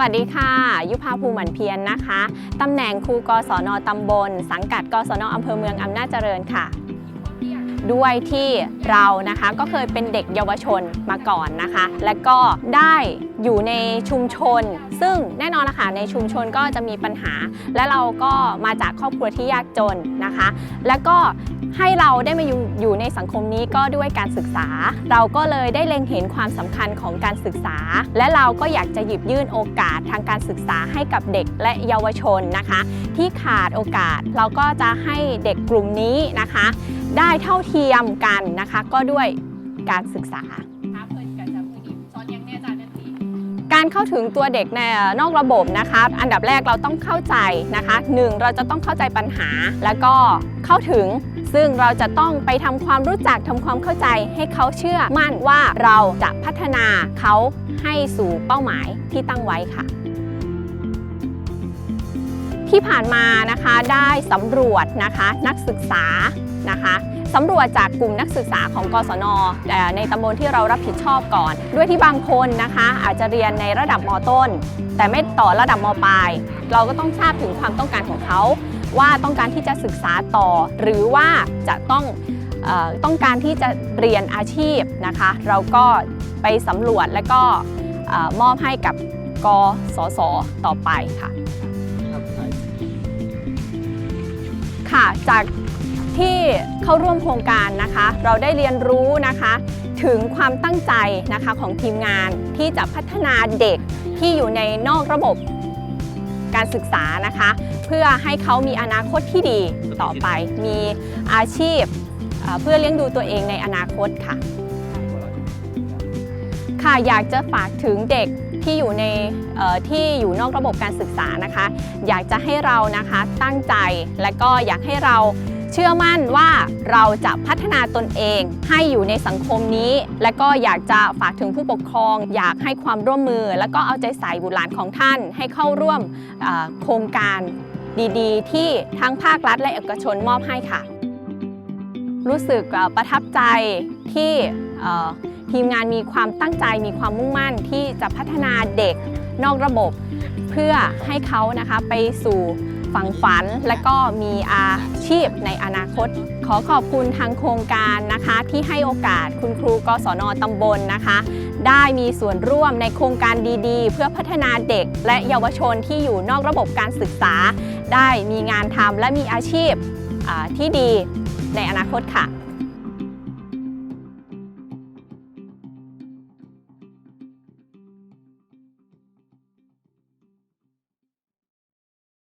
วัสดีค่ะ ยุพาภูมิหมันเพียรนะคะตำแหน่งครูกศนตำบล สังกัดกศนอำเภอเมืองอำนาจเจริญค่ะ ด้วยที่เรานะคะก็เคยเป็นเด็กเยาวชนมาก่อนนะคะ และก็ได้อยู่ในชุมชน ซึ่งแน่นอนนะคะในชุมชนก็จะมีปัญหา และเราก็มาจากครอบครัวที่ยากจนนะคะ แล้วก็ให้เราได้มาอยู่อยู่ในสังคมนี้ก็ด้วยการศึกษา เราก็เลยได้เล็งเห็นความสำคัญของการศึกษา และเราก็อยากจะหยิบยื่นโอกาสทางการศึกษาให้กับเด็กและเยาวชนนะคะ ที่ขาดโอกาสเราก็จะให้เด็กกลุ่มนี้นะคะ ได้เท่าเทียมกันนะคะ ก็ด้วยการศึกษา การเข้าถึงตัวเด็กในนอกระบบนะคะ อันดับแรกเราต้องเข้าใจนะคะหนึ่งเราจะต้องเข้าใจปัญหา แล้วก็เข้าถึงซึ่งเราจะต้องไปทำความรู้จักทำความเข้าใจให้เขาเชื่อมั่นว่าเราจะพัฒนาเขาให้สู่เป้าหมายที่ตั้งไว้ค่ะ ที่ผ่านมานะคะได้สำรวจนะคะนักศึกษา นะคะสำรวจจากกลุ่มนักศึกษาของกศนเอ่อในตำบลที่เรารับผิดชอบก่อน ด้วยที่บางคนนะคะ อาจจะเรียนในระดับมต้น แต่ไม่ต่อระดับมปลาย เราก็ต้องทราบถึงความต้องการของเขา ว่าต้องการที่จะศึกษาต่อ หรือว่าจะต้องเออต้องการที่จะเรียนอาชีพนะคะ เราก็ไปสำรวจและก็เออมอบให้กับกสศต่อไปค่ะค่ะจาก ที่เข้าร่วมโครงการนะคะ เราได้เรียนรู้นะคะ ถึงความตั้งใจนะคะของทีมงานที่จะพัฒนาเด็กที่อยู่ในนอกระบบการศึกษานะคะ เพื่อให้เขามีอนาคตที่ดีต่อไป มีอาชีพเพื่อเลี้ยงดูตัวเองในอนาคตค่ะ ค่ะอยากจะฝากถึงเด็กที่อยู่ในที่อยู่นอกระบบการศึกษานะคะ อยากจะให้เรานะคะตั้งใจและก็อยากให้เรา เชื่อมั่นว่าเราจะพัฒนาตนเอง ให้อยู่ในสังคมนี้ และก็อยากจะฝากถึงผู้ปกครอง อยากให้ความร่วมมือ แล้วก็เอาใจใส่บุตรหลานของท่าน ให้เข้าร่วมโครงการดีๆ ที่ทั้งภาครัฐและเอกชนมอบให้ค่ะ รู้สึกประทับใจที่ทีมงานมีความตั้งใจมีความมุ่งมั่นที่จะพัฒนาเด็กนอกระบบ เพื่อให้เขานะคะไปสู่ ฝังฝัน และก็มีอาชีพในอนาคต ขอขอบคุณทางโครงการนะคะ ที่ให้โอกาสคุณครูกศนตำบลนะคะ ได้มีส่วนร่วมในโครงการดีๆ เพื่อพัฒนาเด็กและเยาวชนที่อยู่นอกระบบการศึกษา ได้มีงานทำและมีอาชีพที่ดีในอนาคตค่ะ